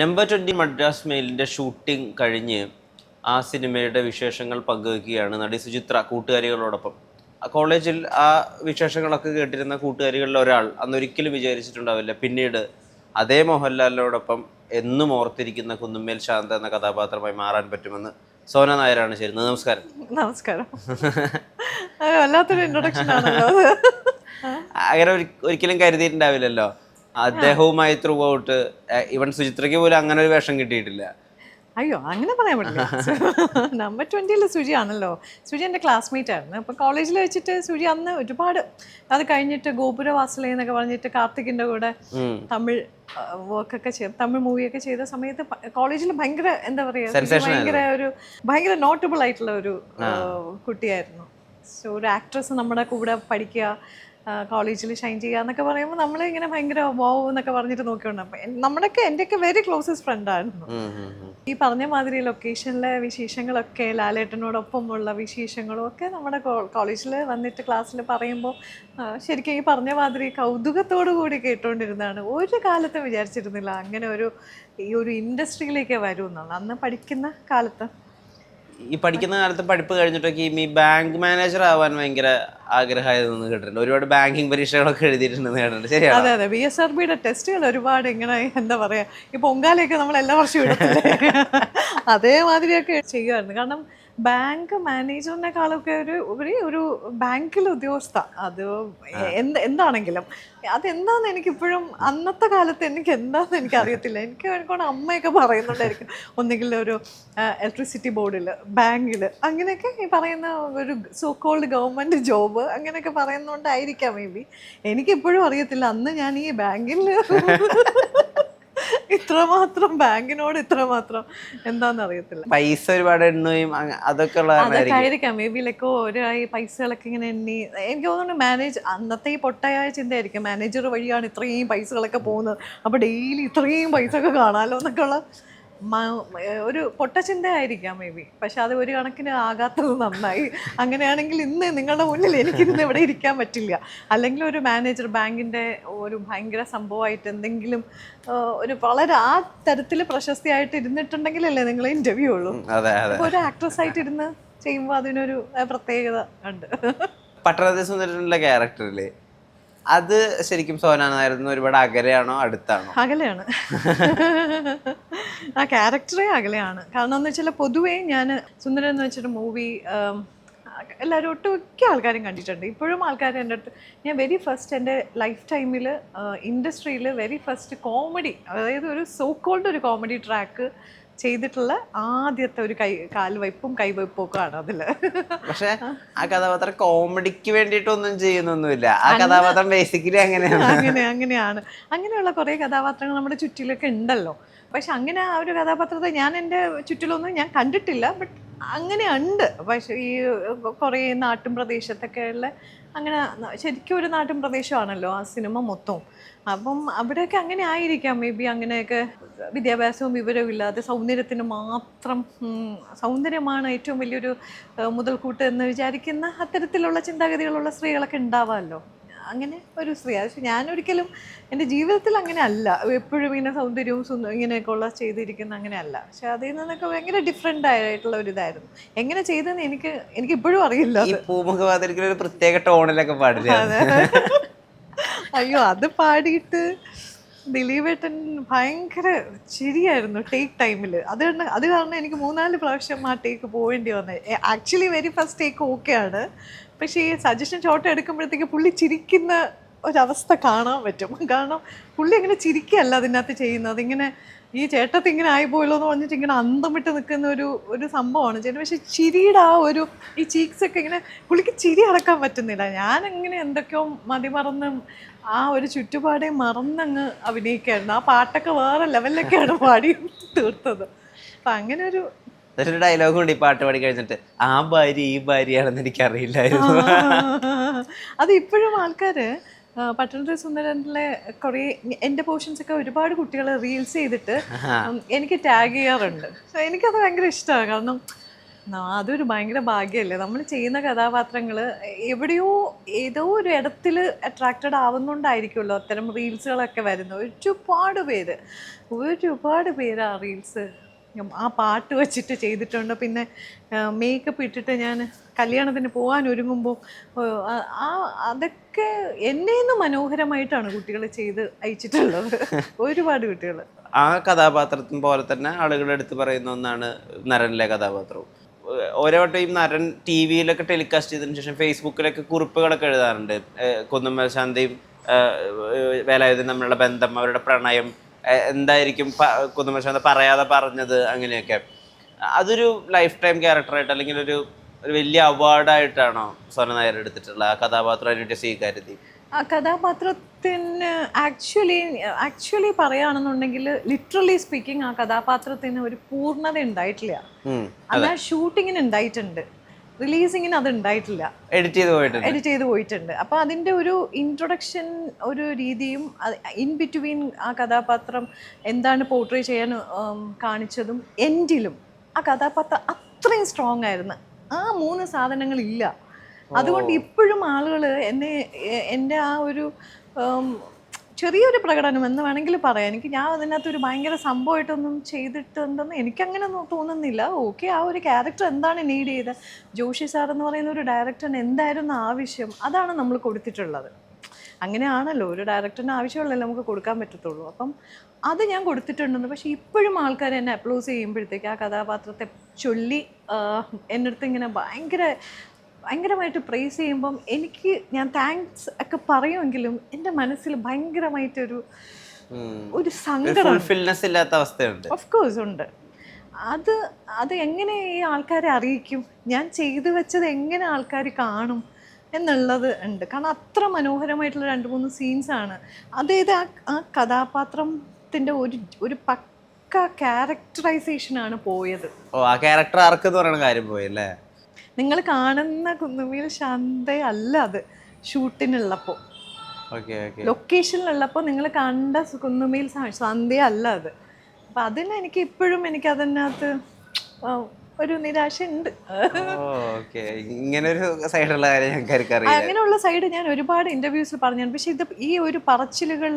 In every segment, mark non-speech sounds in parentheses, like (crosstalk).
Number twenty Madras മെയിലിന്റെ shooting കഴിഞ്ഞ് ആ സിനിമയുടെ വിശേഷങ്ങൾ പങ്കുവയ്ക്കുകയാണ് നടി സുചിത്ര കൂട്ടുകാരികളോടൊപ്പം. കോളേജിൽ ആ വിശേഷങ്ങളൊക്കെ കേട്ടിരുന്ന കൂട്ടുകാരികളിൽ ഒരാൾ അന്നൊരിക്കലും വിചാരിച്ചിട്ടുണ്ടാവില്ല. പിന്നീട് അതേ മോഹൻലാലിനോടൊപ്പം എന്നും ഓർത്തിരിക്കുന്ന കുന്നുമ്മേൽ ശാന്ത എന്ന കഥാപാത്രമായി മാറാൻ പറ്റുമെന്ന് സോന നായരാണ് ചേരുന്നത്. നമസ്കാരം. നമസ്കാരം. അത് വല്ലാത്തൊരു ഇൻട്രൊഡക്ഷൻ ആണല്ലോ അങ്ങനെ ഒരിക്കലും കരുതിയിട്ടുണ്ടാവില്ലല്ലോ. അദ്ദേഹവുമായി ത്രൂ ഔട്ട് ഇവൻ സുചിത്രയ്ക്ക് പോലും അങ്ങനെ ഒരു വേഷം കിട്ടിയിട്ടില്ല. അയ്യോ അങ്ങനെ പറയാൻ പറ്റില്ല. നമ്പർ ട്വന്റിയിൽ സുജി ആണല്ലോ. സുജി എന്റെ ക്ലാസ്മേറ്റ് ആയിരുന്നു. അപ്പോൾ കോളേജിൽ വെച്ചിട്ട് സുജി അന്ന് ഒരുപാട് അത് കഴിഞ്ഞിട്ട് ഗോപുരവാസല എന്നൊക്കെ പറഞ്ഞിട്ട് കാർത്തികിന്റെ കൂടെ. തമിഴ് വർക്കൊക്കെ ചെയ്ത് തമിഴ് മൂവിയൊക്കെ ചെയ്ത സമയത്ത് കോളേജിൽ ഭയങ്കര എന്താ പറയുക ഭയങ്കര ഒരു ഭയങ്കര നോട്ടബിൾ ആയിട്ടുള്ള ഒരു കുട്ടിയായിരുന്നു. സോ ഒരു ആക്ട്രസ് നമ്മുടെ കൂടെ പഠിക്കുക കോളേജിൽ ഷൈൻ ചെയ്യുക എന്നൊക്കെ പറയുമ്പോൾ നമ്മൾ ഇങ്ങനെ ഭയങ്കര വാവ് എന്നൊക്കെ പറഞ്ഞിട്ട് നോക്കിയോണ്ട് നമ്മളൊക്കെ നമ്മുടെയൊക്കെ എന്റെയൊക്കെ വെരി ക്ലോസസ്റ്റ് ഫ്രണ്ടായിരുന്നു. ഈ പറഞ്ഞ മാതിരി ലൊക്കേഷനിലെ വിശേഷങ്ങളൊക്കെ ലാലേട്ടനോടൊപ്പമുള്ള വിശേഷങ്ങളും ഒക്കെ നമ്മുടെ കോളേജിൽ വന്നിട്ട് ക്ലാസ്സിൽ പറയുമ്പോൾ ശരിക്കും ഈ പറഞ്ഞ മാതിരി കൗതുകത്തോടു കൂടി കേട്ടുകൊണ്ടിരുന്നതാണ് ഒരു കാലത്തും വിചാരിച്ചിരുന്നില്ല അങ്ങനെ ഒരു ഈ ഒരു ഇൻഡസ്ട്രിയിലേക്ക് വരും എന്നാണ് അന്ന് പഠിക്കുന്ന കാലത്ത് ഈ പഠിക്കുന്ന കാലത്ത് പഠിപ്പ് കഴിഞ്ഞിട്ടൊക്കെ ഈ ബാങ്ക് മാനേജർ ആവാൻ ഭയങ്കര ആഗ്രഹമായിരുന്നു കേട്ടിട്ടുണ്ട്. ഒരുപാട് ബാങ്കിങ് പരീക്ഷകളൊക്കെ എഴുതിയിട്ടുണ്ടെന്ന് കേട്ടിട്ടുണ്ട്. ശരിയാണ്? അതെ അതെ. ബി എസ് ആർ ബിയുടെ ടെസ്റ്റുകൾ ഒരുപാട് ഇങ്ങനെ എന്താ പറയാ ഈ പൊങ്കാലയൊക്കെ നമ്മൾ എല്ലാ വർഷവും ഇടത്തില്ലേ? (laughs) അതേമാതിരിയൊക്കെ ചെയ്യുമായിരുന്നു. കാരണം ബാങ്ക് മാനേജറിനെക്കാളൊക്കെ ഒരു ഒരു ഒരു ബാങ്കിൽ ഉദ്യോഗസ്ഥ. അത് എന്ത് എന്താണെങ്കിലും. അതെന്താന്ന് എനിക്കിപ്പോഴും അന്നത്തെ കാലത്ത് എനിക്ക് എന്താന്ന് എനിക്ക് അറിയത്തില്ല എനിക്ക് എനിക്കോട് അമ്മയൊക്കെ പറയുന്നുണ്ടായിരിക്കും. ഒന്നുകിൽ ഒരു ഇലക്ട്രിസിറ്റി ബോർഡിൽ ബാങ്കിൽ അങ്ങനെയൊക്കെ ഈ പറയുന്ന ഒരു സോ കോൾഡ് ഗവൺമെന്റ് ജോബ് അങ്ങനെയൊക്കെ പറയുന്നതുകൊണ്ടായിരിക്കാം മേ ബി എനിക്കിപ്പോഴും അറിയത്തില്ല. അന്ന് ഞാൻ ഈ ബാങ്കിൽ ഇത്രമാത്രം ബാങ്കിനോട് ഇത്രമാത്രം എന്താന്ന് അറിയത്തില്ല പൈസ ഒരുപാട് എണ്ണുകയും അങ്ങ- അതൊക്കെ ഉള്ള അതൊക്കെ കാരണമായിരിക്കും. ആയിരിക്കാം. മേ ബി ലൈക്ക് ഒരു ഈ പൈസകളൊക്കെ ഇങ്ങനെ എണ്ണി. എനിക്ക് തോന്നുന്നു മാനേജ് അന്നത്തെ ഈ പൊട്ടയായ ചിന്തയായിരിക്കും. മാനേജർ വഴിയാണ് ഇത്രയും പൈസകളൊക്കെ പോകുന്നത്. അപ്പോൾ ഡെയിലി ഇത്രയും പൈസ ഒക്കെ കാണാമല്ലോ എന്നൊക്കെ ഉള്ള ഒരു പൊട്ടചിന്തയായിരിക്കാം മേ ബി പക്ഷെ അത് ഒരു കണക്കിന് ആകാത്തത് നന്നായി. അങ്ങനെയാണെങ്കിൽ ഇന്ന് നിങ്ങളുടെ മുന്നിൽ എനിക്കിന്ന് ഇവിടെ ഇരിക്കാൻ പറ്റില്ല. അല്ലെങ്കിൽ ഒരു മാനേജർ ബാങ്കിന്റെ ഒരു ഭയങ്കര സംഭവമായിട്ട് എന്തെങ്കിലും ഒരു വളരെ ആ തരത്തിൽ പ്രശസ്തിയായിട്ട് ഇരുന്നിട്ടുണ്ടെങ്കിലല്ലേ നിങ്ങൾ ഇന്റർവ്യൂ ഉള്ളൂ. ഒരു ആക്ട്രസ് ആയിട്ട് ഇരുന്ന് ചെയ്യുമ്പോൾ അതിനൊരു പ്രത്യേകത ഉണ്ട്. പട്ടണത്തിൽ സുന്ദരനുള്ള ക്യാരക്ടറില്ലേ അത് ശരിക്കും സോന ഒരുപാട് അകലെയാണോ അടുത്താണോ? അകലെയാണ്. ആ ക്യാരക്ടറേ അകലെയാണ്. കാരണം എന്ന് വെച്ചാൽ പൊതുവേ ഞാൻ സുന്ദരൻ എന്ന് വെച്ചിട്ട് മൂവി എല്ലാവരും ഒട്ടുമിക്ക ആൾക്കാരും കണ്ടിട്ടുണ്ട്. ഇപ്പോഴും ആൾക്കാർ എന്റെ അടുത്ത് ഞാൻ വെരി ഫസ്റ്റ് എന്റെ ലൈഫ് ടൈമിൽ ഇൻഡസ്ട്രിയിൽ വെരി ഫസ്റ്റ് കോമഡി അതായത് ഒരു സോ കോൾഡ് ഒരു കോമഡി ട്രാക്ക് ചെയ്തിട്ടുള്ള ആദ്യത്തെ ഒരു കൈ കാൽവയ്പ്പും കൈവയ്പ്പും ഒക്കെ ആണ് അതിൽ. പക്ഷെ ആ കഥാപാത്രം കോമഡിക്ക് വേണ്ടിയിട്ടൊന്നും ചെയ്യുന്നൊന്നുമില്ല. ആ കഥാപാത്രം ബേസിക്കലി അങ്ങനെയാണ്. അങ്ങനെ അങ്ങനെയാണ്. അങ്ങനെയുള്ള കുറേ കഥാപാത്രങ്ങൾ നമ്മുടെ ചുറ്റിലൊക്കെ ഉണ്ടല്ലോ. പക്ഷെ അങ്ങനെ ആ ഒരു കഥാപാത്രത്തെ ഞാൻ എന്റെ ചുറ്റിലൊന്നും ഞാൻ കണ്ടിട്ടില്ല. ബട്ട് അങ്ങനെ ഉണ്ട്. പക്ഷെ ഈ കുറേ നാട്ടും പ്രദേശത്തൊക്കെ ഉള്ള അങ്ങനെ ശരിക്കും ഒരു നാട്ടും പ്രദേശമാണല്ലോ ആ സിനിമ മൊത്തവും അപ്പം അവിടെയൊക്കെ അങ്ങനെ ആയിരിക്കാം. മേ ബി അങ്ങനെയൊക്കെ വിദ്യാഭ്യാസവും വിവരവും ഇല്ലാതെ സൗന്ദര്യത്തിന് മാത്രം സൗന്ദര്യമാണ് ഏറ്റവും വലിയൊരു മുതൽക്കൂട്ട് എന്ന് വിചാരിക്കുന്ന അത്തരത്തിലുള്ള ചിന്താഗതികളുള്ള സ്ത്രീകളൊക്കെ ഉണ്ടാവാമല്ലോ. അങ്ങനെ ഒരു സ്ത്രീ. പക്ഷെ ഞാനൊരിക്കലും എന്റെ ജീവിതത്തിൽ അങ്ങനെ അല്ല. എപ്പോഴും ഇങ്ങനെ സൗന്ദര്യവും സുന്ദ ഇങ്ങനെയൊക്കെ ഉള്ള ചെയ്തിരിക്കുന്ന അങ്ങനെ അല്ല. പക്ഷെ അതിൽ നിന്നൊക്കെ ഭയങ്കര ഡിഫറെന്റ് ആയിട്ടുള്ള ഒരു ഇതായിരുന്നു. എങ്ങനെ ചെയ്തെന്ന് എനിക്ക് എനിക്ക് ഇപ്പോഴും അറിയില്ല ഒരു പ്രത്യേക ടോണിലൊക്കെ പാടില്ല അയ്യോ അത് പാടിയിട്ട് ദിലീപേട്ടൻ ഭയങ്കര ചിരിയായിരുന്നു ടേക്ക് ടൈമിൽ അത് അത് കാരണം എനിക്ക് മൂന്നാൽ പ്രാവശ്യം ആ ടേക്ക് പോവേണ്ടി വന്നത് actually very first take okay ആണ്. പക്ഷേ ഈ സജഷൻ ഷോട്ട് എടുക്കുമ്പോഴത്തേക്ക് പുള്ളി ചിരിക്കുന്ന ഒരവസ്ഥ കാണാൻ പറ്റും. കാരണം പുള്ളി അങ്ങനെ ചിരിക്കുകയല്ല അതിനകത്ത് ചെയ്യുന്നത്. ഇങ്ങനെ ഈ ചേട്ടത്തി ഇങ്ങനെ ആയിപ്പോയല്ലോ എന്ന് പറഞ്ഞിട്ട് ഇങ്ങനെ അന്തം വിട്ട് നിൽക്കുന്ന ഒരു ഒരു സംഭവമാണ് ചേട്ടൻ. പക്ഷെ ചിരിയുടെ ആ ഒരു ഈ ചീക്സ് ഒക്കെ ഇങ്ങനെ പുള്ളിക്ക് ചിരി അടക്കാൻ പറ്റുന്നില്ല. ഞാൻ ഇങ്ങനെ എന്തൊക്കെയോ മതിമറന്ന് ആ ഒരു ചുറ്റുപാടെ മറന്നങ്ങ് അഭിനയിക്കായിരുന്നു. ആ പാട്ടൊക്കെ വേറെ ലെവലിലൊക്കെയാണ് പാടി തീർത്തത്. അപ്പം അങ്ങനെ ഒരു ഡയലോഗ് ഉണ്ട് ഈ പാട്ട് പാടി കഴിഞ്ഞിട്ട്. ആ ഭാര്യ ഈ ഭാര്യയാണെന്ന് എനിക്കറിയില്ലായിരുന്നു. അത് ഇപ്പോഴും ആൾക്കാർ പട്ടണത്തിൽ സുന്ദരനിലെ കുറേ എന്റെ പോർഷൻസ് ഒക്കെ ഒരുപാട് കുട്ടികൾ റീൽസ് ചെയ്തിട്ട് എനിക്ക് ടാഗ് ചെയ്യാറുണ്ട്. സോ എനിക്കത് ഭയങ്കര ഇഷ്ടമാണ്. കാരണം അതൊരു ഭയങ്കര ഭാഗ്യമല്ലേ നമ്മൾ ചെയ്യുന്ന കഥാപാത്രങ്ങൾ എവിടെയോ ഏതോ ഒരു ഇടത്തിൽ അട്രാക്റ്റഡ് ആവുന്നുണ്ടായിരിക്കുമല്ലോ അത്തരം റീൽസുകളൊക്കെ വരുന്നത്. ഒരുപാട് പേര്. ഒരുപാട് പേര് ആ റീൽസ് ആ പാട്ട് വെച്ചിട്ട് ചെയ്തിട്ടുണ്ട്. പിന്നെ മേക്കപ്പ് ഇട്ടിട്ട് ഞാൻ കല്യാണത്തിന് പോകാൻ ഒരുങ്ങുമ്പോൾ ആ അതൊക്കെ എന്നേന്ന് മനോഹരമായിട്ടാണ് കുട്ടികൾ ചെയ്ത് അയച്ചിട്ടുള്ളത്. ഒരുപാട് കുട്ടികൾ. ആ കഥാപാത്രത്തിന് പോലെ തന്നെ ആളുകൾ എടുത്ത് പറയുന്ന ഒന്നാണ് നരനിലെ കഥാപാത്രവും. ഓരോ വട്ടം ഈ നരൻ ടി വിയിലൊക്കെ ടെലികാസ്റ്റ് ചെയ്തതിനു ശേഷം ഫേസ്ബുക്കിലൊക്കെ കുറിപ്പുകളൊക്കെ എഴുതാറുണ്ട്. ഏഹ് കുന്നുമ്മൽ വേലായുധൻ തമ്മിലുള്ള ബന്ധം അവരുടെ പ്രണയം എന്തായിരിക്കും പ- കുന്നുമ്മൽ ശാന്ത പറയാതെ പറഞ്ഞത് അങ്ങനെയൊക്കെ. അതൊരു ലൈഫ് ടൈം ക്യാരക്ടറായിട്ട് അല്ലെങ്കിൽ ഒരു ഒരു വലിയ അവാർഡായിട്ടാണോ സോന നായർ എടുത്തിട്ടുള്ള ആ കഥാപാത്രം അതിന്റെ സ്വീകാര്യത? ആ കഥാപാത്രത്തിന് ആക്ച്വലി ആക്ച്വലി പറയുകയാണെന്നുണ്ടെങ്കിൽ ലിറ്ററലി സ്പീക്കിംഗ് ആ കഥാപാത്രത്തിന് ഒരു പൂർണത ഉണ്ടായിട്ടില്ല. അത്. ആ ഷൂട്ടിങ്ങിന് ഉണ്ടായിട്ടുണ്ട്. റിലീസിങ്ങിന് അത് ഉണ്ടായിട്ടില്ല. എഡിറ്റ് ചെയ്ത് പോയിട്ടുണ്ട്. എഡിറ്റ് ചെയ്ത് പോയിട്ടുണ്ട്. അപ്പോൾ അതിന്റെ ഒരു ഇൻട്രൊഡക്ഷൻ ഒരു രീതിയും ഇൻ ബിറ്റ്വീൻ ആ കഥാപാത്രം എന്താണ് പോർട്രേ ചെയ്യാൻ കാണിച്ചതും എൻഡിലും ആ കഥാപാത്രം അത്രയും സ്ട്രോങ് ആയിരുന്നു. ആ മൂന്ന് സാധനങ്ങളില്ല അതുകൊണ്ട് ഇപ്പോഴും ആളുകൾ എന്നെ എന്റെ ആ ഒരു ചെറിയൊരു പ്രകടനം എന്ന് വേണമെങ്കിൽ പറയാം. എനിക്ക് ഞാൻ അതിനകത്ത് ഒരു ഭയങ്കര സംഭവമായിട്ടൊന്നും ചെയ്തിട്ടുണ്ടെന്ന് എനിക്കങ്ങനെ തോന്നുന്നില്ല. ഓക്കെ ആ ഒരു ക്യാരക്ടർ എന്താണ് നീഡ് ചെയ്തത്? ജോഷി സാർ എന്ന് പറയുന്ന ഒരു ഡയറക്ടറിന് എന്തായിരുന്നു ആവശ്യം? അതാണ് നമ്മൾ കൊടുത്തിട്ടുള്ളത്. അങ്ങനെയാണല്ലോ ഒരു ഡയറക്ടറിന് ആവശ്യമുള്ളതല്ലേ നമുക്ക് കൊടുക്കാൻ പറ്റത്തുള്ളൂ. അപ്പം അത് ഞാൻ കൊടുത്തിട്ടുണ്ടെന്ന്. പക്ഷേ ഇപ്പോഴും ആൾക്കാർ എന്നെ അപ്ലോസ് ചെയ്യുമ്പോഴത്തേക്ക് ആ കഥാപാത്രത്തെ ചൊല്ലി എന്റെ അടുത്ത് ഇങ്ങനെ ഭയങ്കര ഭയങ്കരമായിട്ട് പ്രേസ് ചെയ്യുമ്പം എനിക്ക് ഞാൻ താങ്ക്സ് ഒക്കെ പറയുമെങ്കിലും എന്റെ മനസ്സിൽ ഭയങ്കരമായിട്ടൊരു. ഒരു സങ്കടം ഇല്ലാത്ത അവസ്ഥയുണ്ട്. ഓഫ് കോഴ്സ് ഉണ്ട്. അത് അത് എങ്ങനെ ഈ ആൾക്കാരെ അറിയിക്കും? ഞാൻ ചെയ്തു വെച്ചത് എങ്ങനെ ആൾക്കാർ കാണും എന്നുള്ളത് ഉണ്ട്. കാരണം അത്ര മനോഹരമായിട്ടുള്ള രണ്ട് മൂന്ന് സീൻസ് ആണ്. അതായത് ആ ആ കഥാപാത്രത്തിന്റെ ഒരു ഒരു പക്ക ക്യാരക്ടറൈസേഷനാണ് പോയത്. ഓ ആ ക്യാരക്ടർ ആർക്ക് എന്ന് പറയുന്ന കാര്യം പോയല്ലേ നിങ്ങൾ കാണുന്ന കുന്നുമീൽ ശാന്തയല്ല അത് ഷൂട്ടിനുള്ളപ്പോൾ ലൊക്കേഷനിലുള്ളപ്പോൾ നിങ്ങൾ കണ്ട കുന്നുമീൽ ശാന്തയല്ല അല്ല അത്. അപ്പം അതിന് എനിക്ക് ഇപ്പോഴും എനിക്ക് അതിനകത്ത് ഒരു നിരാശ ഉണ്ട് ഇങ്ങനെ ഒരു സൈഡുള്ള കാര്യം ഞങ്ങൾക്ക് അങ്ങനെയുള്ള സൈഡ് ഞാൻ ഒരുപാട് ഇന്റർവ്യൂസിൽ പറഞ്ഞു പക്ഷെ ഇത് ഈ ഒരു പറച്ചിലുകൾ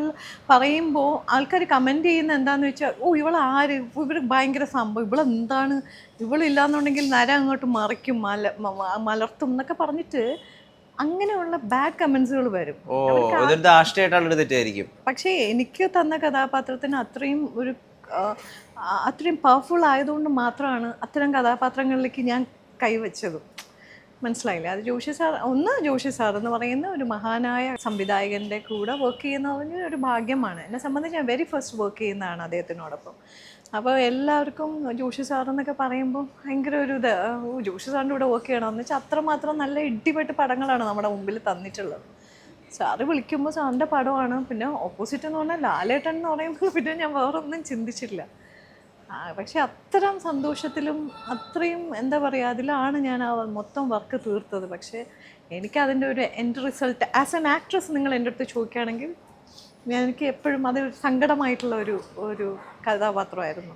പറയുമ്പോൾ ആൾക്കാർ കമന്റ് ചെയ്യുന്ന എന്താന്ന് വെച്ചാൽ ഓ ഇവൾ ആര്? ഇവർ ഭയങ്കര സംഭവം. ഇവളെന്താണ് ഇവളില്ലാന്നുണ്ടെങ്കിൽ നര അങ്ങോട്ട് മറിക്കും മല മലർത്തും എന്നൊക്കെ പറഞ്ഞിട്ട് അങ്ങനെയുള്ള ബാഡ് കമൻസുകൾ വരും. പക്ഷേ എനിക്ക് തന്ന കഥാപാത്രത്തിന് അത്രയും ഒരു അത്രയും പവർഫുൾ ആയതുകൊണ്ട് മാത്രമാണ് അത്തരം കഥാപാത്രങ്ങളിലേക്ക് ഞാൻ കൈവച്ചതും. മനസ്സിലായില്ലേ? അത് ജോഷി സാർ ഒന്ന് ജോഷി സാർ എന്ന് പറയുന്ന ഒരു മഹാനായ സംവിധായകന്റെ കൂടെ വർക്ക് ചെയ്യുന്നതിന് ഒരു ഭാഗ്യമാണ്. എന്നെ സംബന്ധിച്ച് ഞാൻ വെരി ഫസ്റ്റ് വർക്ക് ചെയ്യുന്നതാണ് അദ്ദേഹത്തിനോടൊപ്പം. അപ്പോൾ എല്ലാവർക്കും ജോഷി സാർ എന്നൊക്കെ പറയുമ്പോൾ ഭയങ്കര ഒരു ഇത് ജോഷി സാറിന്റെ കൂടെ വർക്ക് ചെയ്യണമെന്ന് വെച്ചാൽ അത്രമാത്രം നല്ല ഇടിപെട്ട് പടങ്ങളാണ് നമ്മുടെ മുമ്പിൽ തന്നിട്ടുള്ളത്. സാറ് വിളിക്കുമ്പോൾ സാറിന്റെ പടമാണ്. പിന്നെ ഓപ്പോസിറ്റ് എന്ന് പറഞ്ഞാൽ ലാലേട്ടൻ എന്ന് പറയുമ്പോൾ പിന്നെ ഞാൻ വേറൊന്നും ചിന്തിച്ചില്ല പക്ഷേ അത്തരം സന്തോഷത്തിലും അത്രയും എന്താ പറയുക അതിലാണ് ഞാൻ ആ മൊത്തം വർക്ക് തീർത്തത്. പക്ഷേ എനിക്കതിന്റെ ഒരു end result as an actress നിങ്ങൾ എന്റെ അടുത്ത് ചോദിക്കുകയാണെങ്കിൽ എനിക്ക് എപ്പോഴും അത് സങ്കടമായിട്ടുള്ള ഒരു ഒരു കഥാപാത്രമായിരുന്നു.